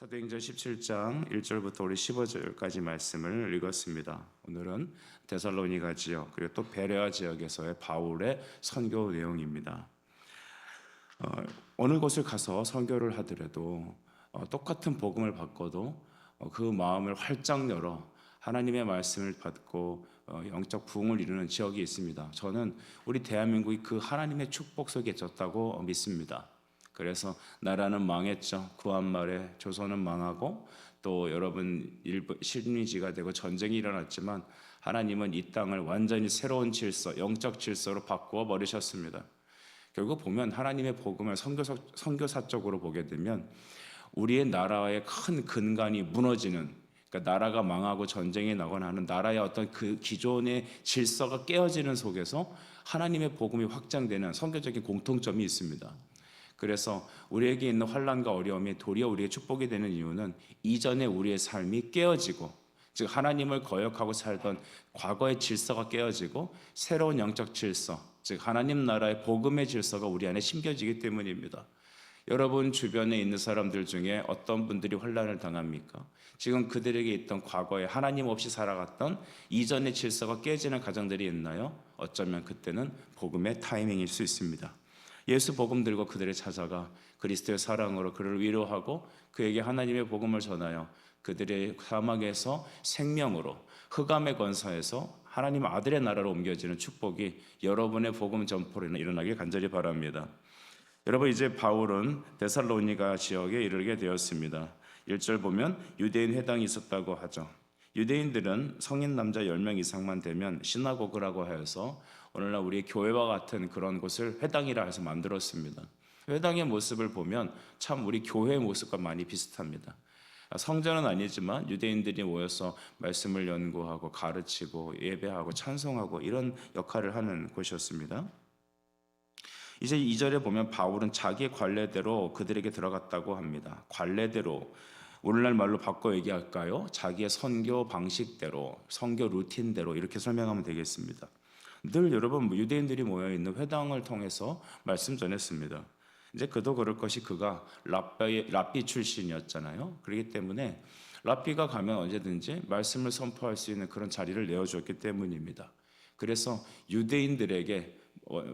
사도행전 17장 1절부터 우리 15절까지 말씀을 읽었습니다. 오늘은 데살로니가 지역 그리고 또 베레아 지역에서의 바울의 선교 내용입니다. 어, 어느 곳을 가서 선교를 하더라도 어, 똑같은 복음을 받고도 어, 그 마음을 활짝 열어 하나님의 말씀을 받고 어, 영적 부흥을 이루는 지역이 있습니다. 저는 우리 대한민국이 그 하나님의 축복 속에 있었다고 믿습니다. 그래서 나라는 망했죠. 구한 말에 조선은 망하고 또 여러분 일부 식민지가 되고 전쟁이 일어났지만 하나님은 이 땅을 완전히 새로운 질서, 영적 질서로 바꾸어 버리셨습니다. 결국 보면 하나님의 복음을 선교사, 선교사적으로 보게 되면 우리의 나라의 큰 근간이 무너지는 그러니까 나라가 망하고 전쟁이 나거나 하는 나라의 어떤 그 기존의 질서가 깨어지는 속에서 하나님의 복음이 확장되는 선교적인 공통점이 있습니다. 그래서 우리에게 있는 환란과 어려움이 도리어 우리의 축복이 되는 이유는 이전에 우리의 삶이 깨어지고 즉 하나님을 거역하고 살던 과거의 질서가 깨어지고 새로운 영적 질서 즉 하나님 나라의 복음의 질서가 우리 안에 심겨지기 때문입니다. 여러분 주변에 있는 사람들 중에 어떤 분들이 환란을 당합니까? 지금 그들에게 있던 과거에 하나님 없이 살아갔던 이전의 질서가 깨지는 가정들이 있나요? 어쩌면 그때는 복음의 타이밍일 수 있습니다. 예수 복음 들고 그들을 찾아가 그리스도의 사랑으로 그를 위로하고 그에게 하나님의 복음을 전하여 그들의 사막에서 생명으로 흑암의 권사에서 하나님 아들의 나라로 옮겨지는 축복이 여러분의 복음 전포로 일어나길 간절히 바랍니다. 여러분 이제 바울은 데살로니가 지역에 이르게 되었습니다. 1절 보면 유대인 회당이 있었다고 하죠. 유대인들은 성인 남자 10명 이상만 되면 시나고그라고 하여서 오늘날 우리 교회와 같은 그런 곳을 회당이라 해서 만들었습니다. 회당의 모습을 보면 참 우리 교회의 모습과 많이 비슷합니다. 성전은 아니지만 유대인들이 모여서 말씀을 연구하고 가르치고 예배하고 찬송하고 이런 역할을 하는 곳이었습니다. 이제 2절에 보면 바울은 자기의 관례대로 그들에게 들어갔다고 합니다. 관례대로 오늘날 말로 바꿔 얘기할까요? 자기의 선교 방식대로, 선교 루틴대로 이렇게 설명하면 되겠습니다. 늘 여러분 유대인들이 모여 있는 회당을 통해서 말씀 전했습니다. 이제 그도 그럴 것이 그가 랍비, 랍비 출신이었잖아요. 그렇기 때문에 랍비가 가면 언제든지 말씀을 선포할 수 있는 그런 자리를 내어줬기 때문입니다. 그래서 유대인들에게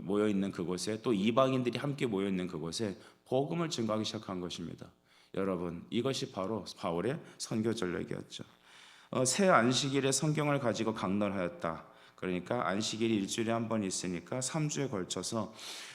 모여 있는 그곳에 또 이방인들이 함께 모여 있는 그곳에 복음을 증거하기 시작한 것입니다. 여러분 이것이 바로 바울의 선교 전략이었죠. 어, 새 안식일에 성경을 가지고 강론하였다. 그러니까 안식일이 일주일에 한 번 있으니까 3주에 걸쳐서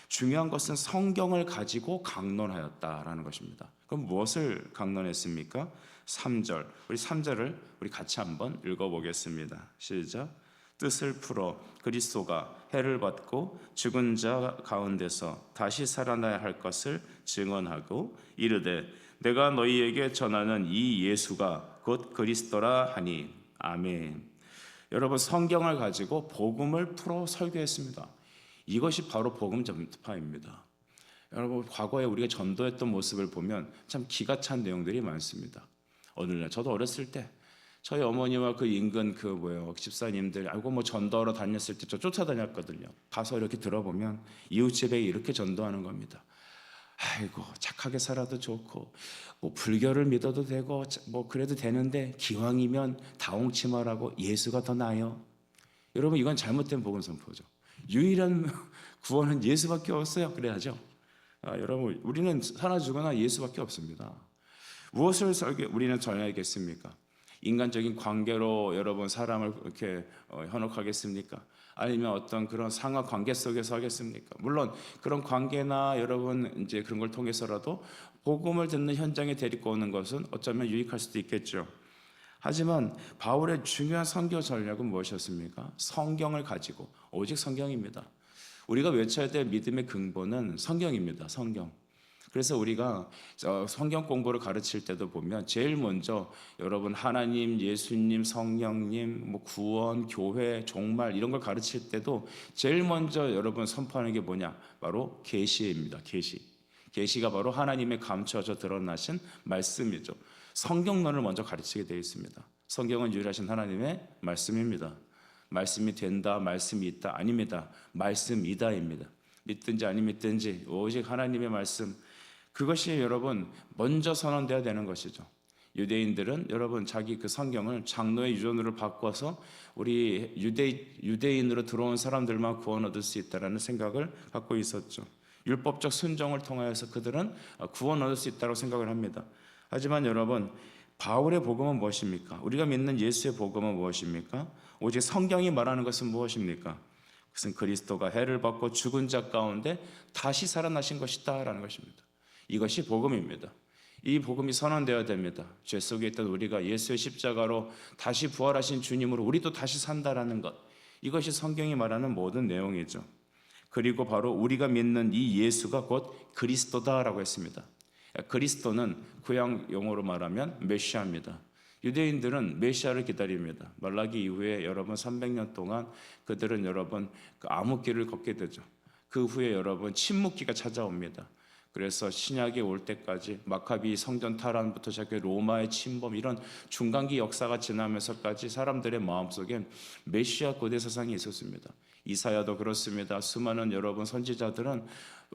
중요한 것은 성경을 가지고 강론하였다라는 것입니다. 그럼 무엇을 강론했습니까? 3절. 우리 3절을 우리 같이 한번 읽어 보겠습니다. 시작. 뜻을 풀어 그리스도가 해를 받고 죽은 자 가운데서 다시 살아나야 할 것을 증언하고 이르되 내가 너희에게 전하는 이 예수가 곧 그리스도라 하니 아멘. 여러분 성경을 가지고 복음을 풀어 설교했습니다. 이것이 바로 복음 전파입니다. 여러분 과거에 우리가 전도했던 모습을 보면 참 기가 찬 내용들이 많습니다. 오늘날 저도 어렸을 때 저희 어머니와 그 인근 그 뭐예요 집사님들 알고 뭐 전도하러 다녔을 때 저 쫓아다녔거든요. 가서 이렇게 들어보면 이웃 집에 이렇게 전도하는 겁니다. 아이고 착하게 살아도 좋고 뭐 불교를 믿어도 되고 뭐 그래도 되는데 기왕이면 다홍치마라고 예수가 더 나아요. 여러분 이건 잘못된 복음 선포죠. 유일한 구원은 예수밖에 없어요. 그래야죠. 아, 여러분 우리는 살아 죽거나 예수밖에 없습니다. 무엇을 설계 우리는 전해야겠습니까? 인간적인 관계로 여러분 사람을 이렇게 어, 현혹하겠습니까? 아니면 어떤 그런 상하 관계 속에서 하겠습니까? 물론 그런 관계나 여러분 이제 그런 걸 통해서라도 복음을 듣는 현장에 데리고 오는 것은 어쩌면 유익할 수도 있겠죠. 하지만 바울의 중요한 선교 전략은 무엇이었습니까? 성경을 가지고 오직 성경입니다. 우리가 외쳐야 될 믿음의 근본은 성경입니다. 성경. 그래서 우리가 성경 공부를 가르칠 때도 보면 제일 먼저 여러분 하나님, 예수님, 성령님, 뭐 구원, 교회, 종말 이런 걸 가르칠 때도 제일 먼저 여러분 선포하는 게 뭐냐? 바로 계시입니다. 계시. 계시가 바로 하나님의 감춰져 드러나신 말씀이죠. 성경론을 먼저 가르치게 되어 있습니다. 성경은 유일하신 하나님의 말씀입니다. 말씀이 된다, 말씀이 있다, 아닙니다. 말씀이다입니다. 믿든지 아니 믿든지 오직 하나님의 말씀 그것이 여러분 먼저 선언돼야 되는 것이죠. 유대인들은 여러분 자기 그 성경을 장로의 유전으로 바꿔서 우리 유대 유대인으로 들어온 사람들만 구원 얻을 수 있다라는 생각을 갖고 있었죠. 율법적 순종을 통하여서 그들은 구원 얻을 수 있다고 생각을 합니다. 하지만 여러분 바울의 복음은 무엇입니까? 우리가 믿는 예수의 복음은 무엇입니까? 오직 성경이 말하는 것은 무엇입니까? 그것은 그리스도가 해를 받고 죽은 자 가운데 다시 살아나신 것이다라는 것입니다. 이것이 복음입니다. 이 복음이 선언되어야 됩니다. 죄 속에 있던 우리가 예수의 십자가로 다시 부활하신 주님으로 우리도 다시 산다라는 것. 이것이 성경이 말하는 모든 내용이죠. 그리고 바로 우리가 믿는 이 예수가 곧 그리스도다라고 했습니다. 그리스도는 구약 용어로 말하면 메시아입니다. 유대인들은 메시아를 기다립니다. 말라기 이후에 여러분 300년 동안 그들은 여러분 그 암흑기를 걷게 되죠. 그 후에 여러분 침묵기가 찾아옵니다. 그래서 신약이 올 때까지 마카비 성전 타란부터 시작해 로마의 침범 이런 중간기 역사가 지나면서까지 사람들의 마음속엔 메시아 고대 사상이 있었습니다. 이사야도 그렇습니다. 수많은 여러분 선지자들은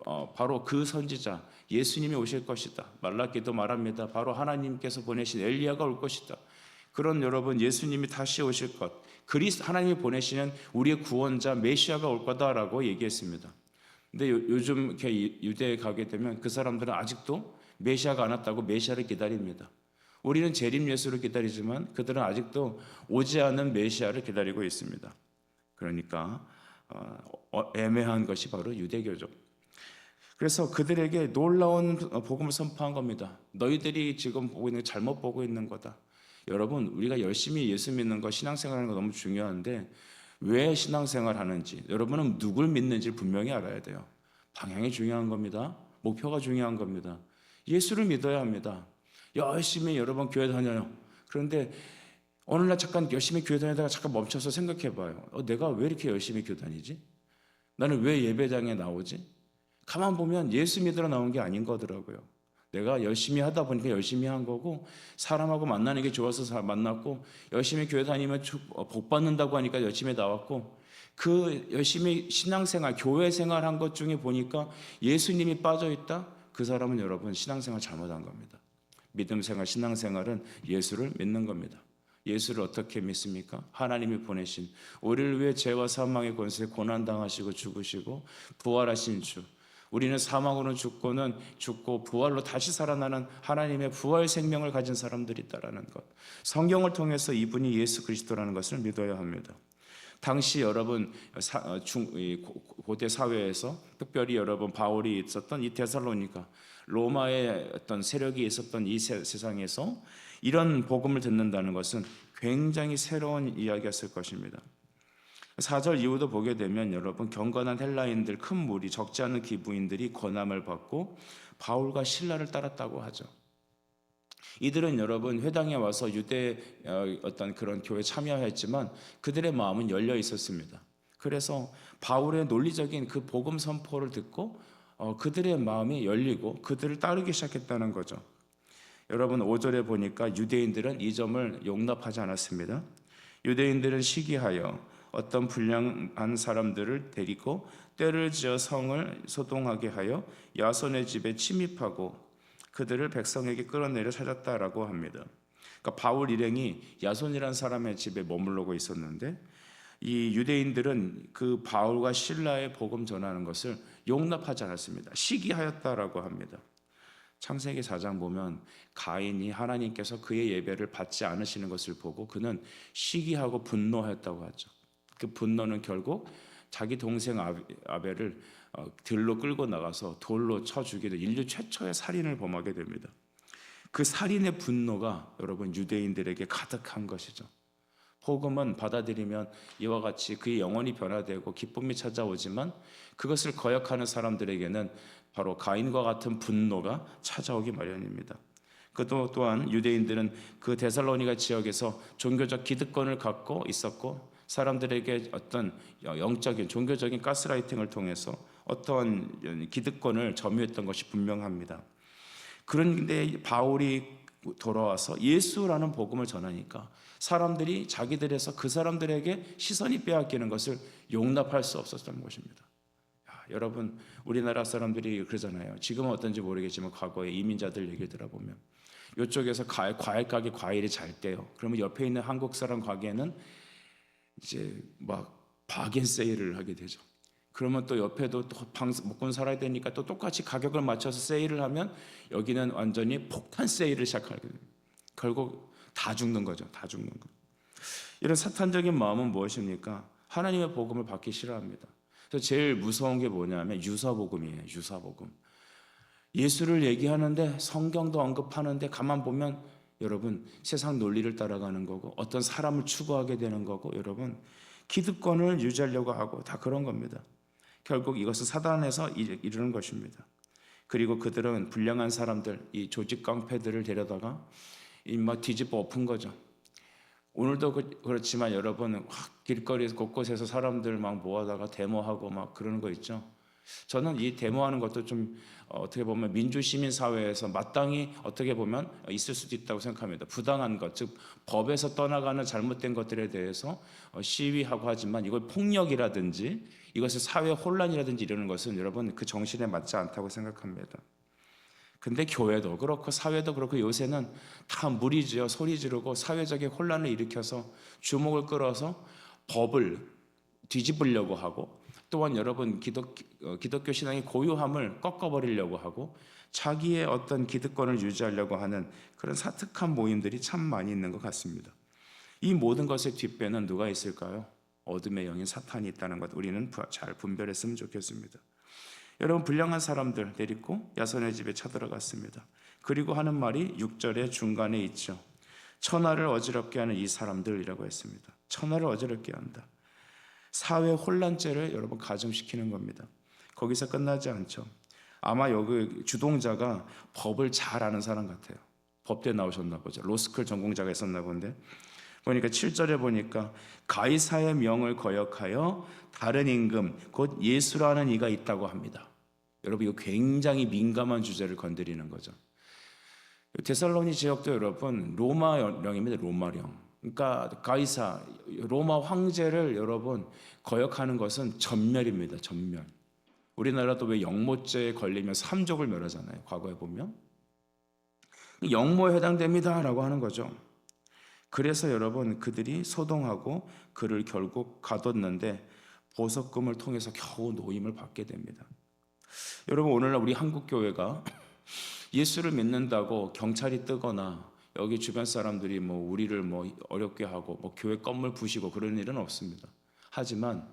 어, 바로 그 선지자 예수님이 오실 것이다. 말라기도 말합니다. 바로 하나님께서 보내신 엘리야가 올 것이다. 그런 여러분 예수님이 다시 오실 것, 그리스 하나님이 보내시는 우리의 구원자 메시아가 올 거다라고 얘기했습니다. 근데 요, 즘 이렇게 유대에 가게 되면 그 사람들은 아직도 메시아가 안 왔다고 메시아를 기다립니다. 우리는 재림 예수를 기다리지만 그들은 아직도 오지 않은 메시아를 기다리고 있습니다. 그러니까 어, 애매한 것이 바로 유대교죠. 그래서 그들에게 놀라운 복음을 선포한 겁니다. 너희들이 지금 보고 있는 거 잘못 보고 있는 거다. 여러분, 우리가 열심히 예수 믿는 거, 신앙생활하는 거 너무 중요한데 왜 신앙생활 하는지, 여러분은 누굴 믿는지 분명히 알아야 돼요. 방향이 중요한 겁니다. 목표가 중요한 겁니다. 예수를 믿어야 합니다. 열심히 여러분 교회 다녀요. 그런데 어느 날 잠깐 열심히 교회 다니다가 잠깐 멈춰서 생각해 봐요. 어, 내가 왜 이렇게 열심히 교회 다니지? 나는 왜 예배장에 나오지? 가만 보면 예수 믿으러 나온 게 아닌 거더라고요. 내가 열심히 하다 보니까 열심히 한 거고 사람하고 만나는 게 좋아서 만났고 열심히 교회 다니면 어, 복 받는다고 하니까 열심히 나왔고 그 열심히 신앙생활, 교회 생활한 것 중에 보니까 예수님이 빠져 있다. 그 사람은 여러분 신앙생활 잘못한 겁니다. 믿음 생활, 신앙생활은 예수를 믿는 겁니다. 예수를 어떻게 믿습니까? 하나님이 보내신 우리를 위해 죄와 사망의 권세에 고난 당하시고 죽으시고 부활하신 주. 우리는 사망으로 죽고는 죽고 부활로 다시 살아나는 하나님의 부활 생명을 가진 사람들이 있다라는 것. 성경을 통해서 이분이 예수 그리스도라는 것을 믿어야 합니다. 당시 여러분 사, 어, 중, 고대 사회에서 특별히 여러분 바울이 있었던 이 데살로니가 로마의 어떤 세력이 있었던 이 세, 세상에서 이런 복음을 듣는다는 것은 굉장히 새로운 이야기였을 것입니다. 4절 이후도 보게 되면 여러분 경건한 헬라인들 큰 무리 적지 않은 기부인들이 권함을 받고 바울과 신라를 따랐다고 하죠. 이들은 여러분 회당에 와서 유대 어, 어떤 그런 교회 참여했지만 그들의 마음은 열려 있었습니다. 그래서 바울의 논리적인 그 복음 선포를 듣고 어, 그들의 마음이 열리고 그들을 따르기 시작했다는 거죠. 여러분 5절에 보니까 유대인들은 이 점을 용납하지 않았습니다. 유대인들은 시기하여 어떤 불량한 사람들을 데리고 때를 지어 성을 소동하게 하여 야손의 집에 침입하고 그들을 백성에게 끌어내려 찾았다라고 합니다. 그러니까 바울 일행이 야손이라는 사람의 집에 머물러고 있었는데 이 유대인들은 그 바울과 신라의 복음 전하는 것을 용납하지 않았습니다. 시기하였다라고 합니다. 창세기 4장 보면 가인이 하나님께서 그의 예배를 받지 않으시는 것을 보고 그는 시기하고 분노했다고 하죠. 그 분노는 결국 자기 동생 아벨을 어, 들로 끌고 나가서 돌로 쳐 죽이는 인류 최초의 살인을 범하게 됩니다. 그 살인의 분노가 여러분 유대인들에게 가득한 것이죠. 복음은 받아들이면 이와 같이 그의 영혼이 변화되고 기쁨이 찾아오지만 그것을 거역하는 사람들에게는 바로 가인과 같은 분노가 찾아오기 마련입니다. 그도 또한 유대인들은 그 데살로니가 지역에서 종교적 기득권을 갖고 있었고 사람들에게 어떤 영적인 종교적인 가스라이팅을 통해서 어떠한 기득권을 점유했던 것이 분명합니다. 그런데 바울이 돌아와서 예수라는 복음을 전하니까 사람들이 자기들에서 그 사람들에게 시선이 빼앗기는 것을 용납할 수 없었던 것입니다. 여러분 우리나라 사람들이 그러잖아요. 지금은 어떤지 모르겠지만 과거에 이민자들 얘기를 들어보면 이쪽에서 과일, 가게 과일이 잘 때요. 그러면 옆에 있는 한국 사람 가게는 이제 막 바겐 세일을 하게 되죠. 그러면 또 옆에도 또 방, 먹고 살아야 되니까 또 똑같이 가격을 맞춰서 세일을 하면 여기는 완전히 폭탄 세일을 시작하게 돼요. 결국 다 죽는 거죠. 다 죽는 거. 이런 사탄적인 마음은 무엇입니까? 하나님의 복음을 받기 싫어합니다. 그래서 제일 무서운 게 뭐냐면 유사복음이에요. 유사복음. 예수를 얘기하는데 성경도 언급하는데 가만 보면 여러분 세상 논리를 따라가는 거고 어떤 사람을 추구하게 되는 거고 여러분 기득권을 유지하려고 하고 다 그런 겁니다. 결국 이것은 사단에서 이- 이루는 것입니다. 그리고 그들은 불량한 사람들, 이 조직 깡패들을 데려다가 이막 뒤집어 엎은 거죠. 오늘도 그- 그렇지만 여러분 확 길거리 곳곳에서 사람들 막 모아다가 데모하고 막 그러는 거 있죠. 저는 이 데모하는 것도 좀 어, 어떻게 보면 민주 시민 사회에서 마땅히 어떻게 보면 있을 수도 있다고 생각합니다. 부당한 것, 즉 법에서 떠나가는 잘못된 것들에 대해서 어, 시위하고 하지만 이걸 폭력이라든지 이것을 사회 혼란이라든지 이러는 것은 여러분 그 정신에 맞지 않다고 생각합니다. 근데 교회도 그렇고 사회도 그렇고 요새는 다 무리지어 소리 지르고 사회적인 혼란을 일으켜서 주목을 끌어서 법을 뒤집으려고 하고 또한 여러분 기독, 어, 기독교 신앙의 고유함을 꺾어버리려고 하고 자기의 어떤 기득권을 유지하려고 하는 그런 사특한 모임들이 참 많이 있는 것 같습니다. 이 모든 것의 뒷배는 누가 있을까요? 어둠의 영인 사탄이 있다는 것 우리는 부- 잘 분별했으면 좋겠습니다. 여러분 불량한 사람들 데리고 야선의 집에 쳐들어갔습니다. 그리고 하는 말이 6절의 중간에 있죠. 천하를 어지럽게 하는 이 사람들이라고 했습니다. 천하를 어지럽게 한다. 사회 혼란죄를 여러분 가중시키는 겁니다. 거기서 끝나지 않죠. 아마 여기 주동자가 법을 잘 아는 사람 같아요. 법대 나오셨나 보죠. 로스쿨 전공자가 있었나 본데 보니까 7절에 보니까 가이사의 명을 거역하여 다른 임금 곧 예수라는 이가 있다고 합니다. 여러분 이거 굉장히 민감한 주제를 건드리는 거죠. 데살로니 지역도 여러분 로마령입니다. 로마령. 그러니까 가이사 로마 황제를 여러분 거역하는 것은 전멸입니다. 전멸. 우리나라도 왜 영모죄에 걸리면 삼족을 멸하잖아요. 과거에 보면 영모에 해당됩니다라고 하는 거죠. 그래서 여러분 그들이 소동하고 그를 결국 가뒀는데 보석금을 통해서 겨우 노임을 받게 됩니다. 여러분 오늘날 우리 한국 교회가 예수를 믿는다고 경찰이 뜨거나 여기 주변 사람들이 뭐 우리를 뭐 어렵게 하고 뭐 교회 건물 부시고 그런 일은 없습니다. 하지만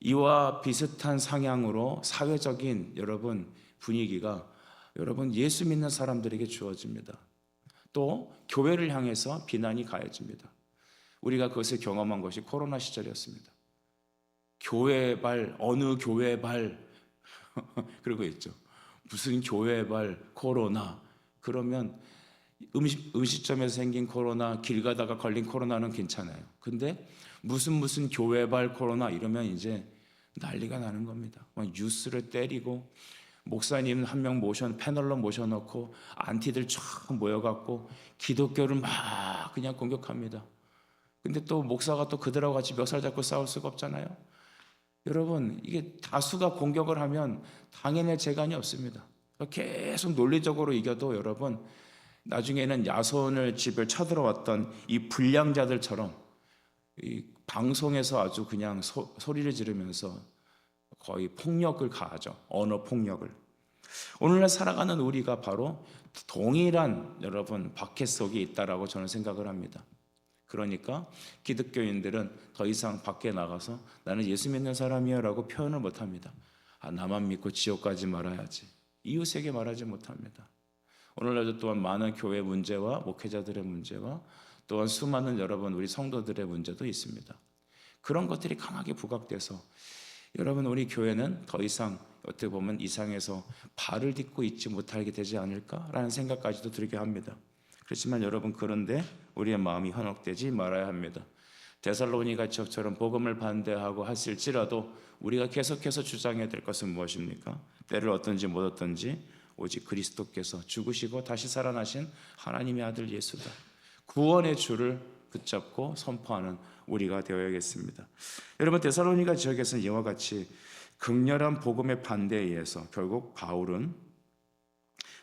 이와 비슷한 상향으로 사회적인 여러분 분위기가 여러분 예수 믿는 사람들에게 주어집니다. 또 교회를 향해서 비난이 가해집니다. 우리가 그것을 경험한 것이 코로나 시절이었습니다. 교회 발 어느 교회 발 그러고 있죠. 무슨 교회 발 코로나 그러면 음식 음식점에서 생긴 코로나 길 가다가 걸린 코로나는 괜찮아요. 근데 무슨 무슨 교회 발 코로나 이러면 이제 난리가 나는 겁니다. 막 뉴스를 때리고 목사님 한 명 모셔 패널로 모셔놓고 안티들 쫙 모여갖고 기독교를 막 그냥 공격합니다. 근데 또 목사가 또 그들하고 같이 멱살 잡고 싸울 수가 없잖아요. 여러분 이게 다수가 공격을 하면 당연히 재간이 없습니다. 계속 논리적으로 이겨도 여러분 나중에는 야손을 집을 쳐들어왔던 이 불량자들처럼 이 방송에서 아주 그냥 소, 소리를 지르면서 거의 폭력을 가하죠. 언어 폭력을. 오늘날 살아가는 우리가 바로 동일한 여러분 박해 속에 있다라고 저는 생각을 합니다. 그러니까 기독교인들은 더 이상 밖에 나가서 나는 예수 믿는 사람이야라고 표현을 못 합니다. 아, 나만 믿고 지옥 가지 말아야지. 이웃에게 말하지 못합니다. 오늘날도 또한 많은 교회 문제와 목회자들의 문제와 또한 수많은 여러분 우리 성도들의 문제도 있습니다. 그런 것들이 강하게 부각돼서 여러분 우리 교회는 더 이상 어떻게 보면 이상에서 발을 딛고 있지 못하게 되지 않을까라는 생각까지도 들게 합니다. 그렇지만 여러분 그런데 우리의 마음이 현혹되지 말아야 합니다. 데살로니가 지역처럼 복음을 반대하고 하실지라도 우리가 계속해서 주장해야 될 것은 무엇입니까? 때를 어떤지 못 어떤지 오직 그리스도께서 죽으시고 다시 살아나신 하나님의 아들 예수다. 구원의 줄을 붙잡고 선포하는 우리가 되어야겠습니다. 여러분 데살로니가 지역에서는 이와 같이 극렬한 복음의 반대에 의해서 결국 바울은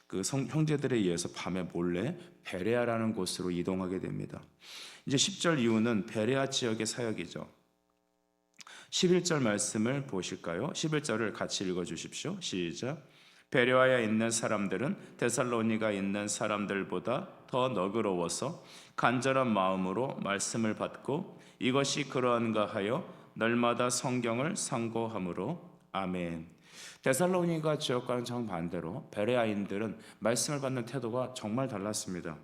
그 성, 형제들에 의해서 밤에 몰래 베레아라는 곳으로 이동하게 됩니다. 이제 10절 이후는 베레아 지역의 사역이죠. 11절 말씀을 보실까요? 11절을 같이 읽어 주십시오. 시작. 베레아에 있는 사람들은 데살로니가 있는 사람들보다 더 너그러워서 간절한 마음으로 말씀을 받고 이것이 그러한가 하여 날마다 성경을 상고함으로 아멘. 데살로니가 지역과는 정반대로 베레아인들은 말씀을 받는 태도가 정말 달랐습니다.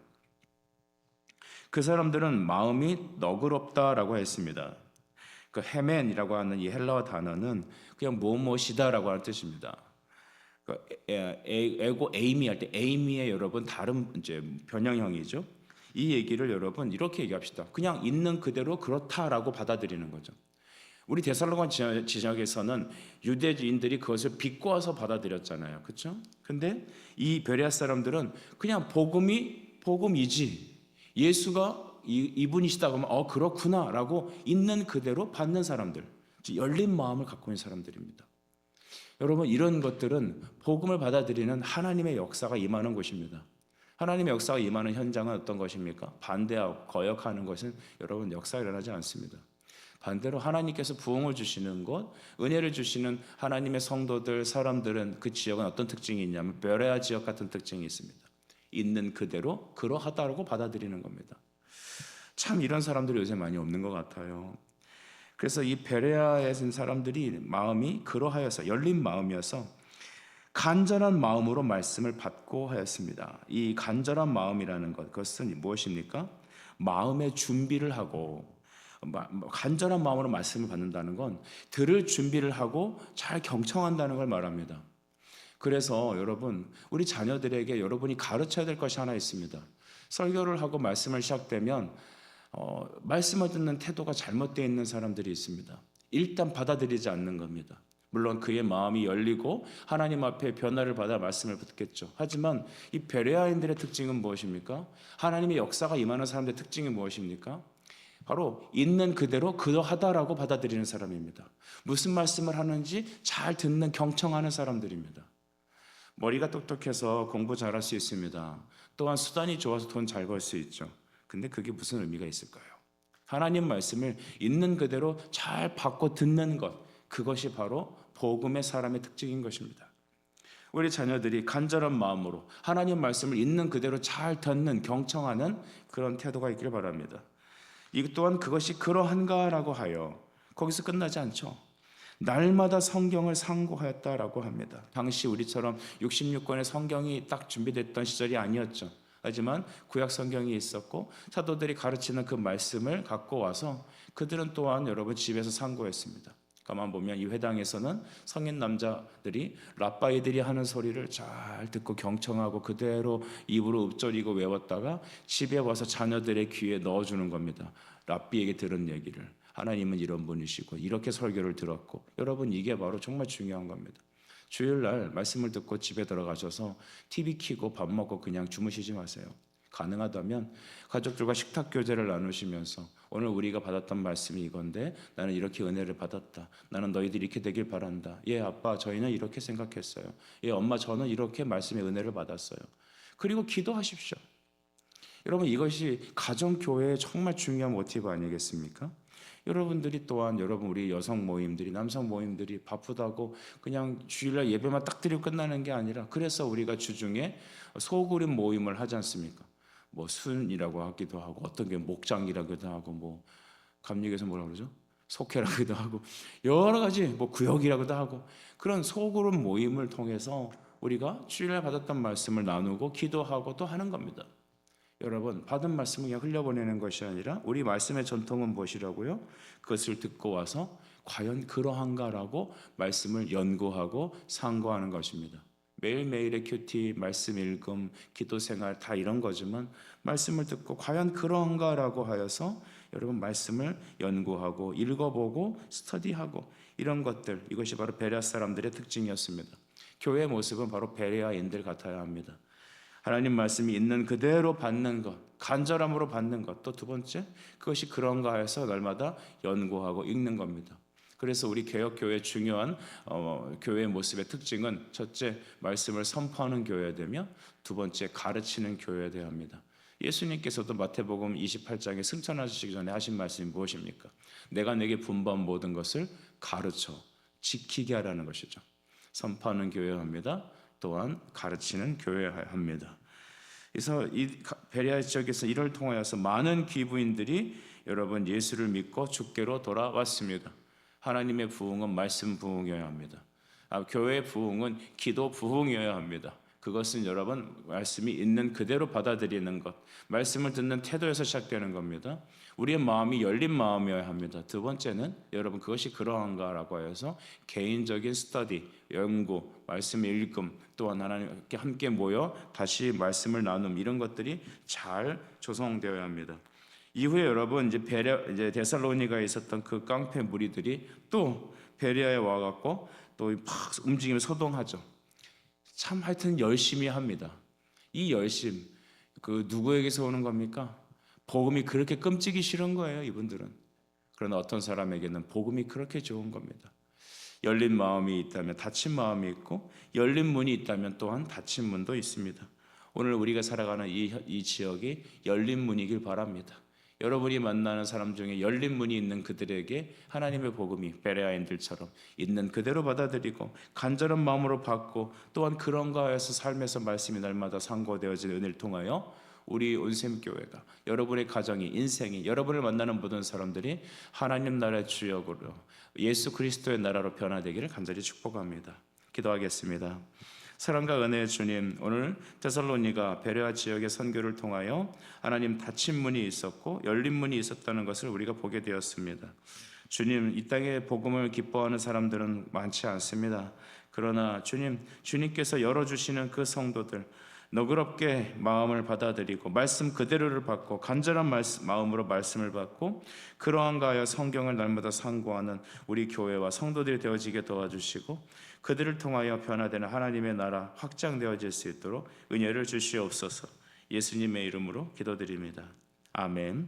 그 사람들은 마음이 너그럽다라고 했습니다. 그 헤멘이라고 하는 이 헬라어 단어는 그냥 무엇이다라고 하는 뜻입니다. 그 에고 에이미 할 때 에이미의 여러분 다른 이제 변형형이죠. 이 얘기를 여러분 이렇게 얘기합시다. 그냥 있는 그대로 그렇다라고 받아들이는 거죠. 우리 지역- 지역에서는 유대인들이 그것을 비꼬아서 받아들였잖아요. 그렇죠? 근데 이 베레아 사람들은 그냥 복음이 복음이지. 예수가 이- 이분이시다 그러면 어 그렇구나라고 있는 그대로 받는 사람들. 즉, 열린 마음을 갖고 있는 사람들입니다. 여러분 이런 것들은 복음을 받아들이는 하나님의 역사가 임하는 곳입니다. 하나님의 역사가 임하는 현장은 어떤 것입니까? 반대하고 거역하는 것은 여러분 역사가 일어나지 않습니다. 반대로 하나님께서 부흥을 주시는 것, 은혜를 주시는 하나님의 성도들, 사람들은 그 지역은 어떤 특징이 있냐면 베레아 지역 같은 특징이 있습니다. 있는 그대로 그러하다라고 받아들이는 겁니다. 참 이런 사람들이 요새 많이 없는 것 같아요. 그래서 이 베레아에 선 사람들이 마음이 그러하여서 열린 마음이어서 간절한 마음으로 말씀을 받고 하였습니다. 이 간절한 마음이라는 것 그것은 무엇입니까? 마음의 준비를 하고 마- 간절한 마음으로 말씀을 받는다는 건 들을 준비를 하고 잘 경청한다는 걸 말합니다. 그래서 여러분 우리 자녀들에게 여러분이 가르쳐야 될 것이 하나 있습니다. 설교를 하고 말씀을 시작되면 어, 말씀을 듣는 태도가 잘못되어 있는 사람들이 있습니다. 일단 받아들이지 않는 겁니다. 물론 그의 마음이 열리고 하나님 앞에 변화를 받아 말씀을 듣겠죠. 하지만 이 베레아인들의 특징은 무엇입니까? 하나님의 역사가 임하는 사람들의 특징이 무엇입니까? 바로 있는 그대로 그러하다라고 받아들이는 사람입니다. 무슨 말씀을 하는지 잘 듣는 경청하는 사람들입니다. 머리가 똑똑해서 공부 잘할 수 있습니다. 또한 수단이 좋아서 돈 잘 벌 수 있죠. 근데 그게 무슨 의미가 있을까요? 하나님 말씀을 있는 그대로 잘 받고 듣는 것, 그것이 바로 복음의 사람의 특징인 것입니다. 우리 자녀들이 간절한 마음으로 하나님 말씀을 있는 그대로 잘 듣는 경청하는 그런 태도가 있길 바랍니다. 이 또한 그것이 그러한가라고 하여 거기서 끝나지 않죠. 날마다 성경을 상고하였다라고 합니다. 당시 우리처럼 66권의 성경이 딱 준비됐던 시절이 아니었죠. 하지만 구약 성경이 있었고 사도들이 가르치는 그 말씀을 갖고 와서 그들은 또한 여러분 집에서 상고했습니다. 가만 보면 이 회당에서는 성인 남자들이 랍바이들이 하는 소리를 잘 듣고 경청하고 그대로 입으로 읊조리고 외웠다가 집에 와서 자녀들의 귀에 넣어주는 겁니다. 랍비에게 들은 얘기를 하나님은 이런 분이시고 이렇게 설교를 들었고 여러분 이게 바로 정말 중요한 겁니다. 주일날 말씀을 듣고 집에 들어가셔서 TV 켜고 밥 먹고 그냥 주무시지 마세요. 가능하다면 가족들과 식탁 교제를 나누시면서 오늘 우리가 받았던 말씀이 이건데 나는 이렇게 은혜를 받았다. 나는 너희들이 이렇게 되길 바란다. 예, 아빠, 저희는 이렇게 생각했어요. 예, 엄마, 저는 이렇게 말씀의 은혜를 받았어요. 그리고 기도하십시오. 여러분 이것이 가정 교회의 정말 중요한 모티브 아니겠습니까? 여러분들이 또한 여러분 우리 여성 모임들이 남성 모임들이 바쁘다고 그냥 주일날 예배만 딱 드리고 끝나는 게 아니라 그래서 우리가 주중에 소그룹 모임을 하지 않습니까? 뭐 순이라고 하기도 하고 어떤 게 목장이라고도 하고 뭐 감리교에서 뭐라 그러죠? 속회라고도 하고 여러 가지 뭐 구역이라고도 하고 그런 소그룹 모임을 통해서 우리가 주일날 받았던 말씀을 나누고 기도하고 또 하는 겁니다. 여러분 받은 말씀을 그냥 흘려보내는 것이 아니라 우리 말씀의 전통은 무엇이라고요? 그것을 듣고 와서 과연 그러한가라고 말씀을 연구하고 상고하는 것입니다. 매일매일의 큐티, 말씀 읽음, 기도 생활 다 이런 거지만 말씀을 듣고 과연 그러한가라고 하여서 여러분 말씀을 연구하고 읽어보고 스터디하고 이런 것들 이것이 바로 베레아 사람들의 특징이었습니다. 교회의 모습은 바로 베레아인들 같아야 합니다. 하나님 말씀이 있는 그대로 받는 것, 간절함으로 받는 것. 또 두 번째, 그것이 그런가 해서 날마다 연구하고 읽는 겁니다. 그래서 우리 개혁 교회 중요한 어, 교회의 모습의 특징은 첫째 말씀을 선포하는 교회가 되며 두 번째 가르치는 교회가 되어야 합니다. 예수님께서도 마태복음 28장에 승천하시기 전에 하신 말씀이 무엇입니까? 내가 내게 분반 모든 것을 가르쳐 지키게 하라는 것이죠. 선포하는 교회야 합니다. 또한 가르치는 교회야 합니다. 그래서 이 베레아 지역에서 이를 통하여서 많은 기부인들이 여러분 예수를 믿고 주께로 돌아왔습니다. 하나님의 부흥은 말씀 부흥이어야 합니다. 아, 교회의 부흥은 기도 부흥이어야 합니다. 그것은 여러분 말씀이 있는 그대로 받아들이는 것, 말씀을 듣는 태도에서 시작되는 겁니다. 우리의 마음이 열린 마음이어야 합니다. 두 번째는 여러분 그것이 그러한가라고 해서 개인적인 스터디, 연구, 말씀의 읽음, 또한 하나님께 함께 모여 다시 말씀을 나눔 이런 것들이 잘 조성되어야 합니다. 이후에 여러분 이제 베레 이제 데살로니가에 있었던 그 깡패 무리들이 또 베레아에 와갖고 또막 움직이며 소동하죠. 참 하여튼 열심히 합니다. 이 열심 그 누구에게서 오는 겁니까? 복음이 그렇게 끔찍이 싫은 거예요, 이분들은. 그러나 어떤 사람에게는 복음이 그렇게 좋은 겁니다. 열린 마음이 있다면 닫힌 마음이 있고 열린 문이 있다면 또한 닫힌 문도 있습니다. 오늘 우리가 살아가는 이, 이 지역이 열린 문이길 바랍니다. 여러분이 만나는 사람 중에 열린 문이 있는 그들에게 하나님의 복음이 베레아인들처럼 있는 그대로 받아들이고 간절한 마음으로 받고 또한 그런가 해서 삶에서 말씀이 날마다 상고되어지는 은혜를 통하여 우리 온샘 교회가 여러분의 가정이 인생이 여러분을 만나는 모든 사람들이 하나님 나라의 주역으로 예수 그리스도의 나라로 변화되기를 간절히 축복합니다. 기도하겠습니다. 사랑과 은혜의 주님, 오늘 테살로니가 베레아 지역의 선교를 통하여 하나님 닫힌 문이 있었고 열린 문이 있었다는 것을 우리가 보게 되었습니다. 주님, 이 땅에 복음을 기뻐하는 사람들은 많지 않습니다. 그러나 주님, 주님께서 열어주시는 그 성도들, 너그럽게 마음을 받아들이고 말씀 그대로를 받고 간절한 말씀, 마음으로 말씀을 받고 그러한가 하여 성경을 날마다 상고하는 우리 교회와 성도들이 되어지게 도와주시고 그들을 통하여 변화되는 하나님의 나라 확장되어질 수 있도록 은혜를 주시옵소서 예수님의 이름으로 기도드립니다. 아멘.